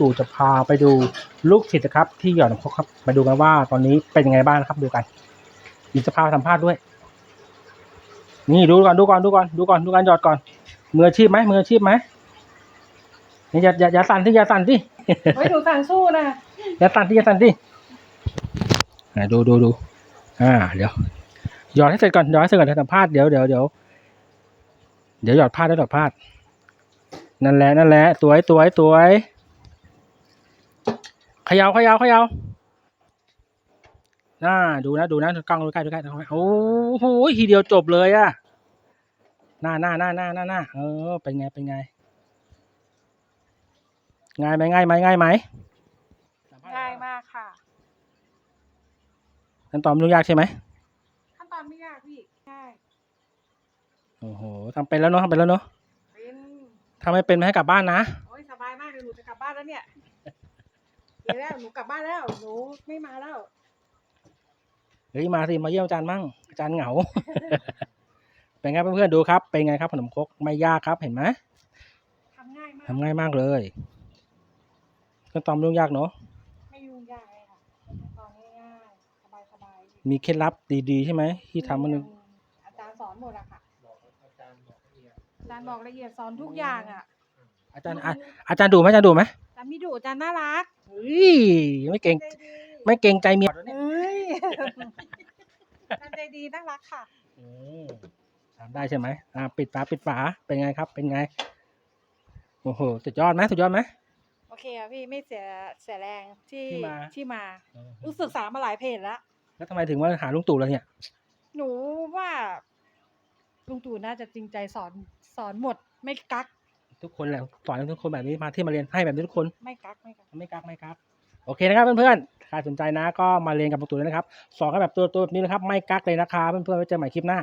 ตู่จะพาไปดูลูกศิษย์นะครับ ที่หยอดน้ำครกครับมาดูกันว่าตอนนี้เป็นยังไงบ้างนะครับดูกันมีจะพาไปสัมภาษณ์ด้วย นี่ดูก่อนดูก่อนดูก่อนดูก่อนดูการหยอดก่อนมืออาชีพไหมมืออาชีพไหมนี่อย่าอย่าอย่าสั่นที่อย่าสั่นที่เฮ้ยหนูสั่งสู้นะอย่าสั่นที่อย่าสั่นที่อ่าดูดูดูอ่า เดี๋ยวหยอดให้เสร็จก่อนหยอดให้เสร็จก่อนเดี๋ยวสัมภาษณ์เดี๋ยวเดี๋ยวเดี๋ยวเดี๋ยวหยอดพลาดแล้วหยอดพลาดนั่นแหละนั่นแหละสวยสวยสวยเขยาวขยาวขยาวน่าดูนะดูนะกล้องดูใกล้ดูใกล้ดูใกล้โอ้โหทีเดียวจบเลยอะหน้าหน้าหน้าหน้าหน้าหน้าเออเป็นไงเป็นไงง่ายไหมง่ายไหมง่ายไหมง่ายมากค่ะขั้นตอนไม่ยุ่งยากใช่ไหมขั้นตอนไม่ยากพี่ง่ายโอ้โหทำเป็นแล้วเนาะทำเป็นแล้วเนาะเป็นถ้าไม่เป็นไม่ให้กลับบ้านนะ เดี๋ยวแล้วหนูกลับบ้านแล้วหนูไม่มาแล้วเฮ้ยมาสิมาเยี่ยมอาจารย์มั่งอาจารย์เหงา เป็นไงเพื่อนๆดูครับ เป็นไงครับขนมครกไม่ยากครับเห็นไหมทำง่ายมากทำง่ายมากเลยขั้นตอนไม่ยุ่งยากเนาะไม่ยุ่งยากเลยค่ะตอนง่ายๆสบายสบายมีเคล็ดลับดีๆใช่ไหมที่ทำมันงอาจารย์สอนหมดอะค่ะอาจารย์บอกละเอียดสอนทุกอย่างอะอาจารย์อะอาจารย์ดูไหมอาจารย์ดูไหมอาจารย์ไม่ดุอาจารย์น่ารัก เฮ้ยไม่เก่งใจดีไม่เก่งใจเมียเฮ้ยอาจารย์ใจดีน่ารักค่ะ อืมทำได้ใช่ไหมอ่าปิดฝาปิดฝาเป็นไงครับ เป็นไงโอ้โหสุดยอดไหมสุดยอดไหม โอเคอะพี่ไม่เสียเสียแรงที่ที่มา ที่มา รู้ศึกษามาหลายเพจแล้ว แล้วทำไมถึงว่าหาลุงตู่แล้วเนี่ย หนูว่าลุงตู่น่าจะจริงใจสอนสอนหมดไม่กัก ทุกคนแหละสอนให้ทุกคนแบบนี้มาที่มาเรียนให้แบบนี้ทุกคน ไม่กักไม่กักไม่กักไม่กักโอเคนะครับเพื่อนๆใครสนใจนะก็มาเรียนกับลุงตู่เลยนะครับสอนกันแบบตัวตัวแบบนี้นะครับ ไม่กักเลยนะครับเพื่อนๆไว้เจอใหม่คลิปหน้า